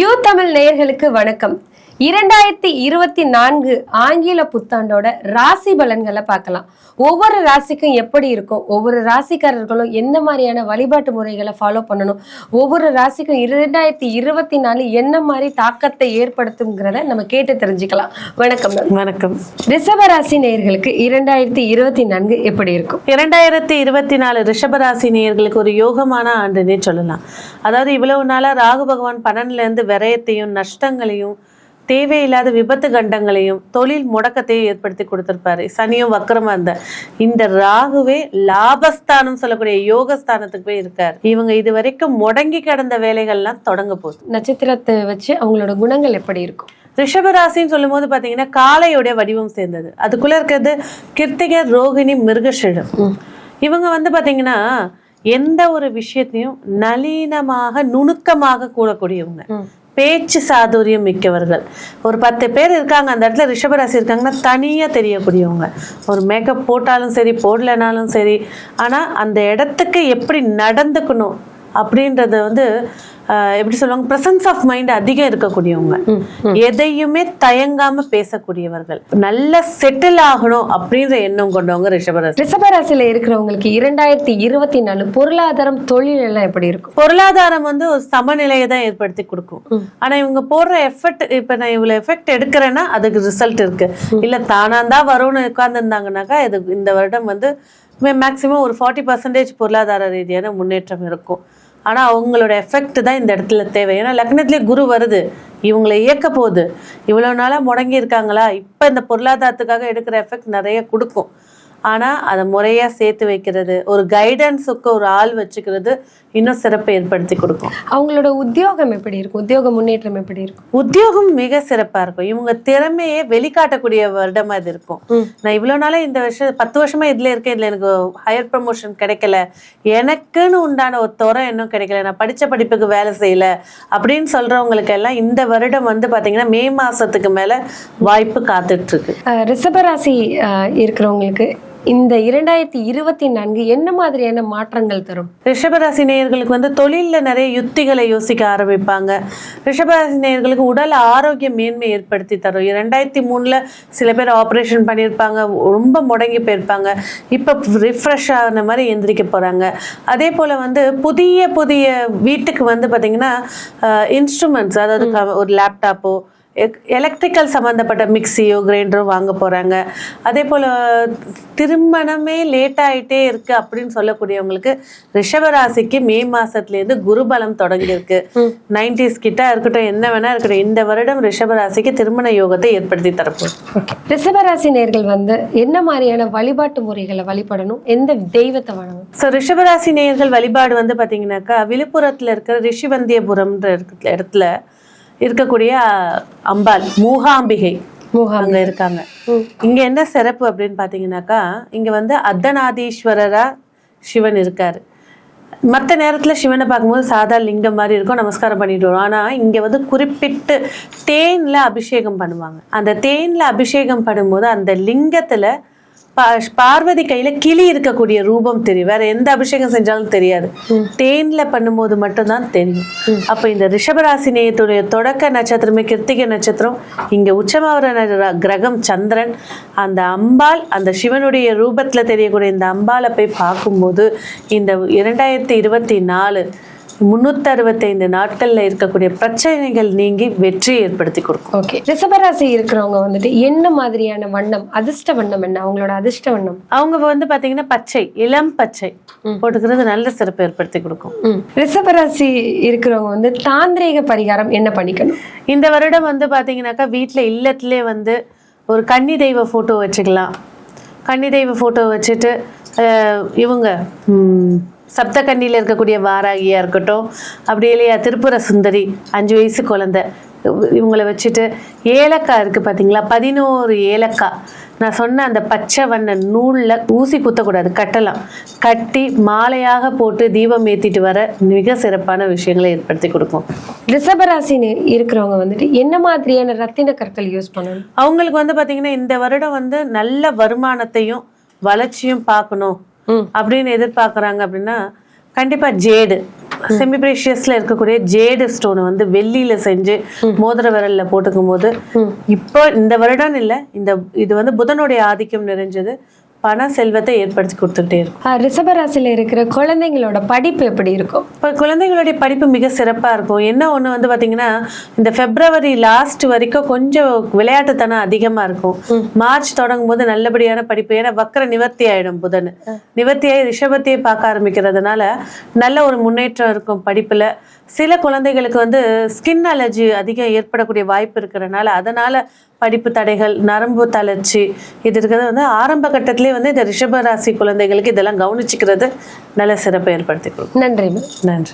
You Tamil நேயர்களுக்கு வணக்கம். இரண்டாயிரத்தி இருபத்தி நான்கு ஆங்கில புத்தாண்டோட ராசி பலன்களை பார்க்கலாம். ஒவ்வொரு ராசிக்கும் எப்படி இருக்கும் ஒவ்வொரு ராசிக்காரர்களும் எந்த மாதிரியான வழிபாட்டு முறைகளை ஃபாலோ பண்ணணும் ஒவ்வொரு ராசிக்கும் இரண்டாயிரத்தி இருபத்தி நாலு என்ன மாதிரி தாக்கத்தை ஏற்படுத்துங்கிறத நம்ம கேட்டு தெரிஞ்சுக்கலாம். வணக்கம் வணக்கம். ரிஷப ராசி நேயர்களுக்கு இரண்டாயிரத்தி இருபத்தி நான்கு எப்படி இருக்கும்? இரண்டாயிரத்தி இருபத்தி நாலு ரிஷபராசி நேயர்களுக்கு ஒரு யோகமான ஆண்டுன்னே சொல்லலாம். அதாவது இவ்வளவு நாளா ராகு பகவான் பன்னெண்டுல இருந்து விரயத்தையும் நஷ்டங்களையும் தேவையில்லாத விபத்து கண்டங்களையும் தொழில் முடக்கத்தையும் ஏற்படுத்தி கொடுத்திருப்பாரு. சனியும் வக்கரமா இருந்த இந்த ராகுவே லாபஸ்தானம் சொல்லக்கூடிய யோகஸ்தானத்துக்கு போய் இருக்காரு. இவங்க இது வரைக்கும் முடங்கி கிடந்த வேலைகள்லாம் தொடங்க போகுது. நட்சத்திரத்தை வச்சு அவங்களோட குணங்கள் எப்படி இருக்கும்? ரிஷபராசின்னு சொல்லும்போது பார்த்தீங்கன்னா காளையோட வடிவம் சேர்ந்தது. அதுக்குள்ள இருக்கிறது கிருத்திகை ரோகிணி மிருகஷிடம் இவங்க வந்து பார்த்தீங்கன்னா எந்த ஒரு விஷயத்தையும் நளினமாக நுணுக்கமாக கூடக்கூடியவங்க. பேச்சு சாதுரியம் மிக்கவர்கள். ஒரு பத்து பேர் இருக்காங்க அந்த இடத்துல ரிஷபராசி இருக்காங்கன்னா தனியாக தெரியக்கூடியவங்க. ஒரு மேக்கப் போட்டாலும் சரி போடலைனாலும் சரி ஆனால் அந்த இடத்துக்கு எப்படி நடந்துக்கணும் அப்படின்றத வந்து எப்படி சொல்லுவாங்க ப்ரெசன்ஸ் ஆஃப் மைண்ட் அதிகம் இருக்கக்கூடியவங்க. எதையுமே தயங்காம பேசக்கூடியவர்கள். நல்ல செட்டில் ஆகணும் அப்படின்ற எண்ணம் கொண்டவங்க ரிஷபராசி. ரிஷபராசியில இருக்கிறவங்களுக்கு இரண்டாயிரத்தி இருபத்தி நாலு பொருளாதாரம் தொழில் எல்லாம் எப்படி இருக்கும்? பொருளாதாரம் வந்து ஒரு சமநிலையை தான் ஏற்படுத்தி கொடுக்கும். ஆனா இவங்க போடுற எஃபெக்ட் இப்ப நான் இவ்வளவு எஃபெக்ட் எடுக்கிறேன்னா அதுக்கு ரிசல்ட் இருக்கு. இல்ல தானா தான் வரும்னு உட்கார்ந்துருந்தாங்கனாக்கா இது இந்த வருடம் வந்து மேக்சிமம் ஒரு ஃபார்ட்டி பர்சன்டேஜ் பொருளாதார ரீதியான முன்னேற்றம் இருக்கும். ஆனா அவங்களோட எஃபெக்ட் தான் இந்த இடத்துல தேவை. ஏன்னா லக்னத்திலே குரு வருது. இவங்களை இயக்க போகுது. இவ்வளவு நாளா முடங்கி இருக்காங்களா? இப்ப இந்த பொருளாதாரத்துக்காக எடுக்கிற எஃபெக்ட் நிறைய கொடுக்கும். ஆனா அதை முறையா சேர்த்து வைக்கிறது ஒரு கைடன்ஸுக்கு ஒரு ஆள் வச்சுக்கிறது இன்னும் சிறப்பை ஏற்படுத்தி கொடுக்கும். அவங்களோட உத்தியோகம் எப்படி இருக்கும்? உத்தியோக முன்னேற்றம் எப்படி இருக்கும்? உத்தியோகம் மிக சிறப்பா இருக்கும். இவங்க திறமையை வெளிக்காட்டக்கூடிய வருடமா இது இருக்கும். நான் இவ்வளவு நாளா இந்த வருஷம் பத்து வருஷமா இதுல இருக்கேன். இதுல எனக்கு ஹையர் ப்ரமோஷன் கிடைக்கல. எனக்குன்னு உண்டான ஒரு துறை இன்னும் கிடைக்கல. நான் படிச்ச படிப்புக்கு வேலை செய்யல அப்படின்னு சொல்றவங்களுக்கு எல்லாம் இந்த வருடம் வந்து பாத்தீங்கன்னா மே மாசத்துக்கு மேல வாய்ப்பு காத்துட்டு இருக்கு. அஹ் ரிஷபராசி இருக்கிறவங்களுக்கு இந்த இரண்டாயிரத்தி இருபத்தி நான்கு என்ன மாதிரியான மாற்றங்கள் தரும்? ரிஷபராசி நேயர்களுக்கு வந்து தொழில்ல நிறைய யுத்திகளை யோசிக்க ஆரம்பிப்பாங்க. ரிஷபராசி நேயர்களுக்கு உடல் ஆரோக்கிய மேன்மை ஏற்படுத்தி தரும். ரெண்டாயிரத்தி மூணுல சில பேர் ஆப்ரேஷன் பண்ணியிருப்பாங்க ரொம்ப முடங்கி போயிருப்பாங்க. இப்போ ரிஃப்ரெஷ் ஆன மாதிரி எந்திரிக்க போறாங்க. அதே போல வந்து புதிய புதிய வீட்டுக்கு வந்து பாத்தீங்கன்னா இன்ஸ்ட்ருமெண்ட்ஸ் அதாவது ஒரு லேப்டாப்போ எலக்ட்ரிக்கல் சம்மந்தப்பட்ட மிக்சியோ கிரைண்டரோ வாங்க போகிறாங்க அதே போல் திருமணமே லேட் ஆகிட்டே இருக்கு அப்படின்னு சொல்லக்கூடியவங்களுக்கு ரிஷபராசிக்கு மே மாசத்துலேருந்து குருபலம் தொடங்கியிருக்கு. நைன்டிஸ் கிட்ட இருக்கட்டும் என்ன வேணா இருக்கட்டும் இந்த வருடம் ரிஷபராசிக்கு திருமண யோகத்தை ஏற்படுத்தி தரப்போம் ரிஷபராசி நேர்கள் வந்து என்ன மாதிரியான வழிபாட்டு முறைகளை வழிபடணும்? எந்த தெய்வத்தை வணங்கணும்? ஸோ ரிஷபராசி நேயர்கள் வழிபாடு வந்து பார்த்தீங்கன்னாக்கா விழுப்புரத்தில் இருக்கிற ரிஷிவந்தியபுரம்ன்ற இடத்துல இருக்கக்கூடிய அம்பாள் மூகாம்பிகை முகாம் அங்க இருக்காங்க. இங்க என்ன சிறப்பு அப்படின்னு பாத்தீங்கன்னாக்கா இங்க வந்து அர்த்தநாதீஸ்வரரா சிவன் இருக்காரு. மற்ற நேரத்துல சிவனை பார்க்கும்போது சாதா லிங்கம் மாதிரி இருக்கும் நமஸ்காரம் பண்ணிட்டு வரும் ஆனா இங்க வந்து குறிப்பிட்டு தேன்ல அபிஷேகம் பண்ணுவாங்க. அந்த தேன்ல அபிஷேகம் பண்ணும்போது அந்த லிங்கத்துல பார்வதி கையில கிளி இருக்கக்கூடிய ரூபம் தெரியும். வேற எந்த அபிஷேகம் செஞ்சாலும் தெரியாது. தேன்ல பண்ணும்போது மட்டும்தான் தெரியும். அப்ப இந்த ரிஷபராசி நேயத்துடைய தொடக்க நட்சத்திரமே கிருத்திகை நட்சத்திரம். இங்க உச்சமாவர கிரகம் சந்திரன். அந்த அம்பாள் அந்த சிவனுடைய ரூபத்துல தெரியக்கூடிய இந்த அம்பாளை போய் பார்க்கும்போது இந்த இரண்டாயிரத்தி இருபத்தி நாலு முன்னூத்தி அறுபத்தைந்து நாட்கள்ல இருக்கக்கூடிய பிரச்சனைகள் நீங்கி வெற்றி ஏற்படுத்தி கொடுக்கும். ஓகே ரிஷபராசி இருக்கிறவங்க வந்துட்டு என்ன மாதிரியான வண்ணம் அதிர்ஷ்ட வண்ணம் என்ன? அவங்களோட அதிர்ஷ்ட வண்ணம்? அவங்க வந்து பாத்தீங்கன்னா பச்சை இளம் பச்சை போட்டுக்கிறது நல்ல சிறப்பு ஏற்படுத்தி கொடுக்கும். ரிஷபராசி இருக்கிறவங்க வந்து தாந்திரீக பரிகாரம் என்ன பண்ணிக்கணும்? இந்த வருடம் வந்து பாத்தீங்கன்னாக்கா வீட்ல இல்லத்திலே வந்து ஒரு கன்னி தெய்வ ஃபோட்டோ வச்சுக்கலாம். கன்னி தெய்வ ஃபோட்டோ வச்சுட்டு இவங்க ம், சப்த கன்னியில் இருக்கக்கூடிய வாராகியா இருக்கட்டும் அப்படி இல்லையா திருப்புர சுந்தரி அஞ்சு வயசு குழந்தை. இவங்களை வச்சுட்டு ஏலக்காய் இருக்குது பார்த்தீங்களா பதினோரு ஏலக்காய். நான் சொன்ன அந்த பச்சை வண்ண நூலில் ஊசி குத்தக்கூடாது கட்டலாம். கட்டி மாலையாக போட்டு தீபம் ஏற்றிட்டு வர மிக சிறப்பான விஷயங்களை ஏற்படுத்தி கொடுக்கும். ரிஷபராசி நே- இருக்கிறவங்க வந்துட்டு என்ன மாதிரியான ரத்தின கற்கள் யூஸ் பண்ணணும்? அவங்களுக்கு வந்து பாத்தீங்கன்னா இந்த வருடம் வந்து நல்ல வருமானத்தையும் வளர்ச்சியும் பார்க்கணும். அப்படின்னு எதிர்பார்க்கறாங்க அப்படின்னா கண்டிப்பா ஜேடு செமி பிரேஷியஸ்ல இருக்கக்கூடிய ஜேடு ஸ்டோனை வந்து வெள்ளியில செஞ்சு மோதிர விரல்ல போட்டுக்கும் போது இப்போ இந்த வருடம் இல்ல இந்த இது வந்து புதனுடைய ஆதிக்கம் நிறைஞ்சது. பண செல்வத்தை ஏற்படுத்தி கொடுத்துட்டே இருக்கும். ரிஷபராசியில இருக்கிற குழந்தைங்களோட படிப்பு எப்படி இருக்கும்? இப்போ குழந்தைங்களுடைய படிப்பு மிக சிறப்பாக இருக்கும். என்ன ஒன்று வந்து பார்த்தீங்கன்னா இந்த பிப்ரவரி லாஸ்ட் வரைக்கும் கொஞ்சம் விளையாட்டுத்தனம் அதிகமாக இருக்கும். மார்ச் தொடங்கும் போது நல்லபடியான படிப்பு. ஏன்னா வக்கர நிவர்த்தி ஆயிடும் புதன். நிவர்த்தியாகி ரிஷபத்தையே பார்க்க ஆரம்பிக்கிறதுனால நல்ல ஒரு முன்னேற்றம் இருக்கும் படிப்பில். சில குழந்தைகளுக்கு வந்து ஸ்கின் அலர்ஜி அதிகம் ஏற்படக்கூடிய வாய்ப்பு இருக்கிறனால அதனால படிப்பு தடைகள் நரம்பு தளர்ச்சி இது இருக்கிறது வந்து ஆரம்ப கட்டத்திலே வந்து இந்த ரிஷப ராசி குழந்தைகளுக்கு இதெல்லாம் கவனிச்சுக்கிறது நல்ல சிறப்பை ஏற்படுத்தி கொடுக்கும். நன்றி மேம். நன்றி.